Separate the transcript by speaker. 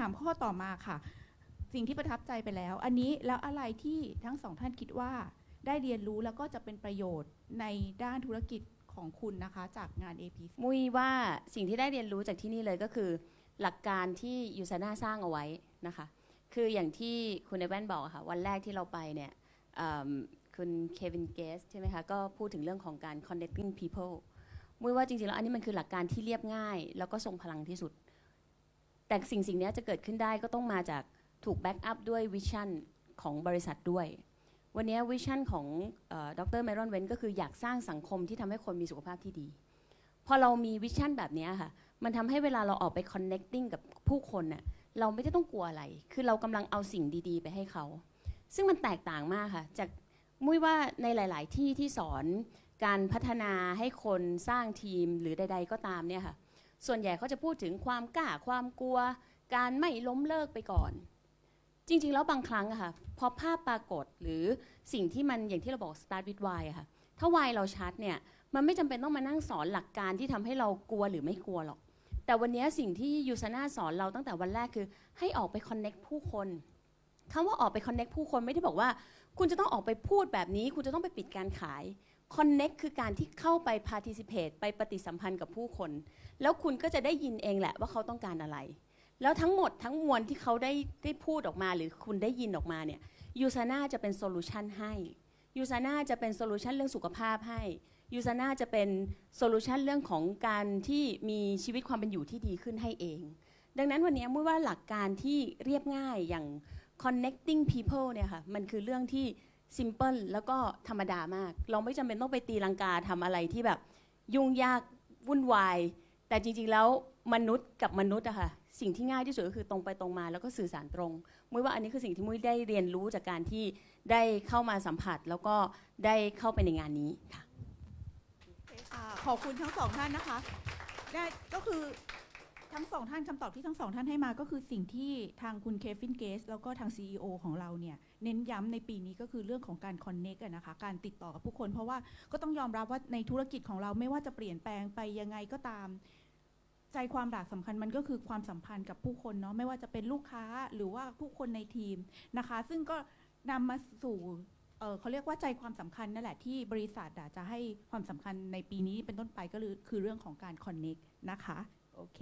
Speaker 1: ถามข้อต่อมาค่ะ สิ่งที่ประทับใจไปแล้ว อันนี้แล้วอะไรที่ทั้งสองท่านคิดว่า ได้เรียนรู้แล้วก็จะเป็นประโยชน์ในด้านธุรกิจของคุณนะคะ จากงาน AP
Speaker 2: มุยว่าสิ่งที่ได้เรียนรู้จากที่นี่เลยก็คือ หลักการที่ยูซาน่าสร้างเอาไว้นะคะ คืออย่างที่คุณในแว่นบอกค่ะวันแรกที่เราไปเนี่ยเอิ่มคุณเควินเกสใช่ไหมคะก็พูดถึงเรื่องของการ connecting people มุยว่าจริงๆแล้วอันนี้มันคือหลักการที่เรียบง่าย แล้วก็ทรงพลังที่สุด แต่สิ่งสิ่งนี้จะเกิดขึ้นได้ก็ต้องมาจากถูกแบ็กอัพด้วยวิชั่นของบริษัทด้วย วันนี้วิชั่นของดรเมรอนเวนก็คืออยากสร้างสังคมที่ทำให้คนมีสุขภาพที่ดี พอเรามีวิชั่นแบบนี้ค่ะ มันทำให้เวลาเราออกไป connecting กับผู้คนน่ะเราไม่ได้ต้องกลัวอะไร คือเรากำลังเอาสิ่งดีๆ ไปให้เขา ซึ่งมันแตกต่างมากค่ะ จากมุ้ยว่าในหลาย ๆ ที่ที่สอนการพัฒนาให้คนสร้างทีมหรือใด ๆ ก็ตามเนี่ยค่ะ ส่วนใหญ่เขาจะพูดถึงความกล้าความกลัว การไม่ล้มเลิกไปก่อน จริงๆ แล้วบางครั้งอะค่ะพอภาพปรากฏหรือสิ่งที่มันอย่างที่เราบอก start with why อะค่ะถ้า why เราชัดเนี่ยมันไม่จำเป็นต้องมานั่งสอนหลักการที่ทำให้เรากลัวหรือไม่กลัวหรอก แต่วันนี้สิ่งที่ยูซาน่าสอนเราตั้งแต่วันแรกคือ ให้ออกไป connect ผู้คนคำว่าออกไป connect ผู้คนไม่ได้บอกว่า คุณจะต้องออกไปพูดแบบนี้ คุณจะต้องไปปิดการขาย connect คือการที่เข้าไป participate ไปปฏิสัมพันธ์กับผู้คน แล้วคุณก็จะได้ยินเองแหละว่าเขาต้องการอะไร แล้วทั้งหมดทั้งมวลที่เขาได้ได้พูดออกมาหรือคุณได้ยินออกมาเนี่ยยูซาน่าจะเป็นโซลูชันให้ยูซาน่าจะเป็นโซลูชันเรื่องสุขภาพให้ยูซาน่าจะเป็นโซลูชันเรื่องของการที่มีชีวิตความเป็นอยู่ที่ดีขึ้นให้เอง ดังนั้นวันนี้มุ้ยว่าหลักการที่เรียบง่ายอย่าง connecting people เนี่ยค่ะมันคือเรื่องที่ simple แล้วก็ธรรมดามาก เราไม่จำเป็นต้องไปตีลังกาทำอะไรที่แบบยุ่งยากวุ่นวาย แต่จริงๆแล้วมนุษย์กับมนุษย์อะค่ะสิ่งที่ง่ายที่สุดก็คือตรงไปตรงมาแล้วก็สื่อสารตรง มุ้ยว่าอันนี้คือสิ่งที่มุ้ยได้เรียนรู้จากการที่ได้เข้ามาสัมผัส แล้วก็ได้เข้าไปในงานนี้ค่ะ
Speaker 1: ขอบคุณทั้งสองท่านนะคะได้ก็คือ ทั้งสองท่านคำตอบที่ทั้งสองท่านให้มาก็คือสิ่งที่ทางคุณเคฟินเกส แล้วก็ทาง CEO ของเราเนี่ย เน้นย้ำในปีนี้ก็คือเรื่องของการคอนเน็กนะคะ การติดต่อกับผู้คน เพราะว่าก็ต้องยอมรับว่าในธุรกิจของเราไม่ว่าจะเปลี่ยนแปลงไปยังไงก็ตาม ใจความหลักสำคัญมันก็คือความสัมพันธ์กับผู้คนเนาะไม่ว่าจะเป็นลูกค้าหรือว่าผู้คนในทีมนะคะ ซึ่งก็นำมาสู่เอ่อเขาเรียกว่าใจความสำคัญนั่นแหละที่บริษัทอะจะให้ความสำคัญในปีนี้เป็นต้นไปก็คือคือเรื่องของการ connect นะคะ